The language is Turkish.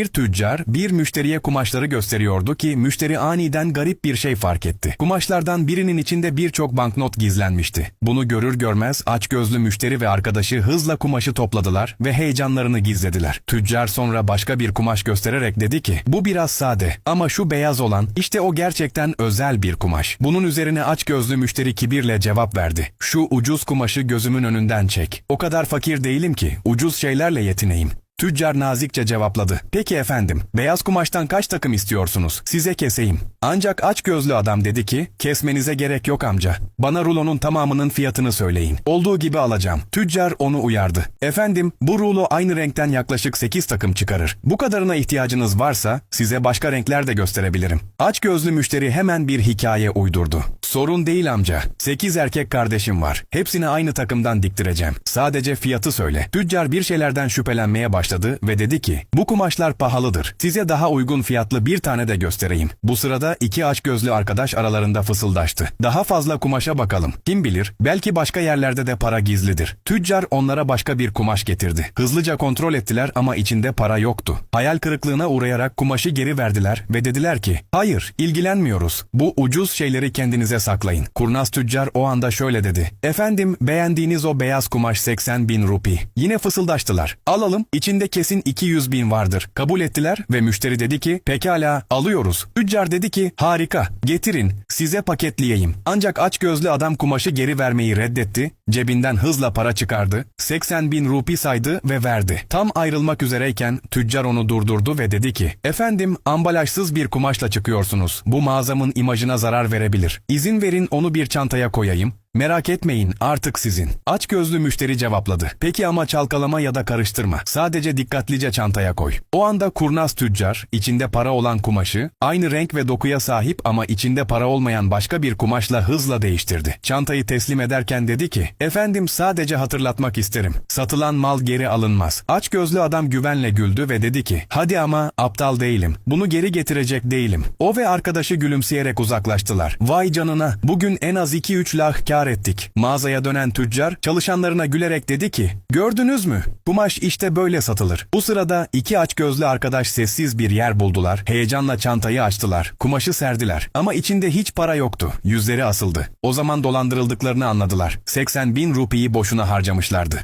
Bir tüccar bir müşteriye kumaşları gösteriyordu ki müşteri aniden garip bir şey fark etti. Kumaşlardan birinin içinde birçok banknot gizlenmişti. Bunu görür görmez açgözlü müşteri ve arkadaşı hızla kumaşı topladılar ve heyecanlarını gizlediler. Tüccar sonra başka bir kumaş göstererek dedi ki bu biraz sade ama şu beyaz olan işte o gerçekten özel bir kumaş. Bunun üzerine açgözlü müşteri kibirle cevap verdi. Şu ucuz kumaşı gözümün önünden çek. O kadar fakir değilim ki ucuz şeylerle yetineyim. Tüccar nazikçe cevapladı. Peki efendim, beyaz kumaştan kaç takım istiyorsunuz? Size keseyim. Ancak aç gözlü adam dedi ki, kesmenize gerek yok amca. Bana rulonun tamamının fiyatını söyleyin. Olduğu gibi alacağım. Tüccar onu uyardı. Efendim, bu rulo aynı renkten yaklaşık 8 takım çıkarır. Bu kadarına ihtiyacınız varsa size başka renkler de gösterebilirim. Aç gözlü müşteri hemen bir hikaye uydurdu. Sorun değil amca. 8 erkek kardeşim var. Hepsini aynı takımdan diktireceğim. Sadece fiyatı söyle. Tüccar bir şeylerden şüphelenmeye başladı ve dedi ki, bu kumaşlar pahalıdır. Size daha uygun fiyatlı bir tane de göstereyim. Bu sırada iki aç gözlü arkadaş aralarında fısıldaştı. Daha fazla kumaşa bakalım. Kim bilir, belki başka yerlerde de para gizlidir. Tüccar onlara başka bir kumaş getirdi. Hızlıca kontrol ettiler ama içinde para yoktu. Hayal kırıklığına uğrayarak kumaşı geri verdiler ve dediler ki, hayır, ilgilenmiyoruz. Bu ucuz şeyleri kendinize saklayın. Kurnaz tüccar o anda şöyle dedi. Efendim, beğendiğiniz o beyaz kumaş 80 bin rupi. Yine fısıldaştılar. Alalım, içinde kesin 200 bin vardır. Kabul ettiler ve müşteri dedi ki, pekala, alıyoruz. Tüccar dedi ki, harika, getirin, size paketleyeyim. Ancak aç gözlü adam kumaşı geri vermeyi reddetti, cebinden hızla para çıkardı, 80 bin rupi saydı ve verdi. Tam ayrılmak üzereyken tüccar onu durdurdu ve dedi ki, efendim ambalajsız bir kumaşla çıkıyorsunuz. Bu mağazamın imajına zarar verebilir. İzin verin onu bir çantaya koyayım. Merak etmeyin artık sizin. Aç gözlü müşteri cevapladı. Peki ama çalkalama ya da karıştırma. Sadece dikkatlice çantaya koy. O anda kurnaz tüccar içinde para olan kumaşı aynı renk ve dokuya sahip ama içinde para olmayan başka bir kumaşla hızla değiştirdi. Çantayı teslim ederken dedi ki efendim sadece hatırlatmak isterim. Satılan mal geri alınmaz. Aç gözlü adam güvenle güldü ve dedi ki hadi ama aptal değilim. Bunu geri getirecek değilim. O ve arkadaşı gülümseyerek uzaklaştılar. Vay canına bugün en az 2-3 lah kar ettik. Mağazaya dönen tüccar çalışanlarına gülerek dedi ki gördünüz mü? Kumaş işte böyle satılır. Bu sırada iki aç gözlü arkadaş sessiz bir yer buldular. Heyecanla çantayı açtılar. Kumaşı serdiler. Ama içinde hiç para yoktu. Yüzleri asıldı. O zaman dolandırıldıklarını anladılar. 80 bin rupiyi boşuna harcamışlardı.